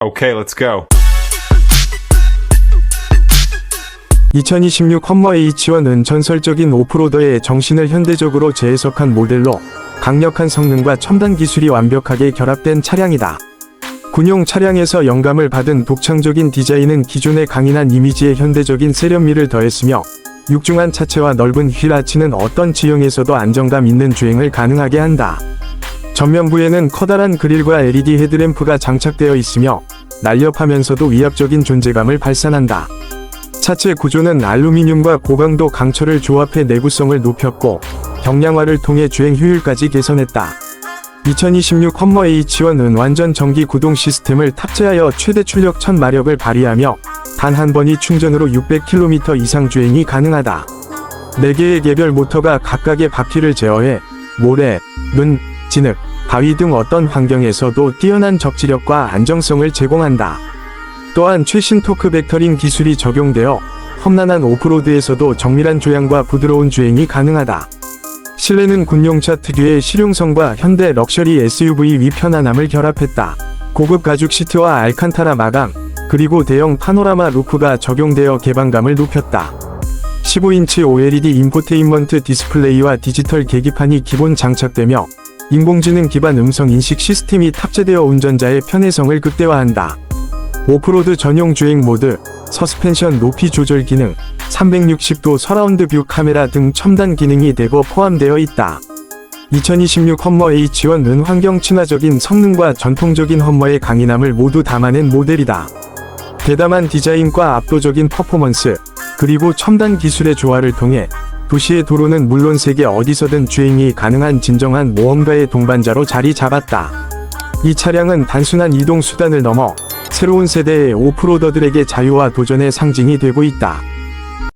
Okay, let's go. 2026 험머 H1은 전설적인 오프로더의 정신을 현대적으로 재해석한 모델로 강력한 성능과 첨단 기술이 완벽하게 결합된 차량이다. 군용 차량에서 영감을 받은 독창적인 디자인은 기존의 강인한 이미지에 현대적인 세련미를 더했으며 육중한 차체와 넓은 휠 아치는 어떤 지형에서도 안정감 있는 주행을 가능하게 한다. 전면부에는 커다란 그릴과 LED 헤드램프가 장착되어 있으며 날렵하면서도 위압적인 존재감을 발산한다. 차체 구조는 알루미늄과 고강도 강철을 조합해 내구성을 높였고 경량화를 통해 주행 효율까지 개선했다. 2026 험머 H1은 완전 전기 구동 시스템을 탑재하여 최대 출력 1000마력을 발휘하며 단 한 번이 충전으로 600km 이상 주행이 가능하다. 4개의 개별 모터가 각각의 바퀴를 제어해 모래, 눈, 진흙, 바위 등 어떤 환경에서도 뛰어난 적지력과 안정성을 제공한다. 또한 최신 토크 벡터링 기술이 적용되어 험난한 오프로드에서도 정밀한 조향과 부드러운 주행이 가능하다. 실내는 군용차 특유의 실용성과 현대 럭셔리 SUV 위 편안함을 결합했다. 고급 가죽 시트와 알칸타라 마감, 그리고 대형 파노라마 루프가 적용되어 개방감을 높였다. 15인치 OLED 인포테인먼트 디스플레이와 디지털 계기판이 기본 장착되며 인공지능 기반 음성 인식 시스템이 탑재되어 운전자의 편의성을 극대화한다. 오프로드 전용 주행 모드, 서스펜션 높이 조절 기능, 360도 서라운드 뷰 카메라 등 첨단 기능이 대거 포함되어 있다. 2026 험머 H1은 환경 친화적인 성능과 전통적인 험머의 강인함을 모두 담아낸 모델이다. 대담한 디자인과 압도적인 퍼포먼스, 그리고 첨단 기술의 조화를 통해 도시의 도로는 물론 세계 어디서든 주행이 가능한 진정한 모험가의 동반자로 자리 잡았다. 이 차량은 단순한 이동 수단을 넘어 새로운 세대의 오프로더들에게 자유와 도전의 상징이 되고 있다.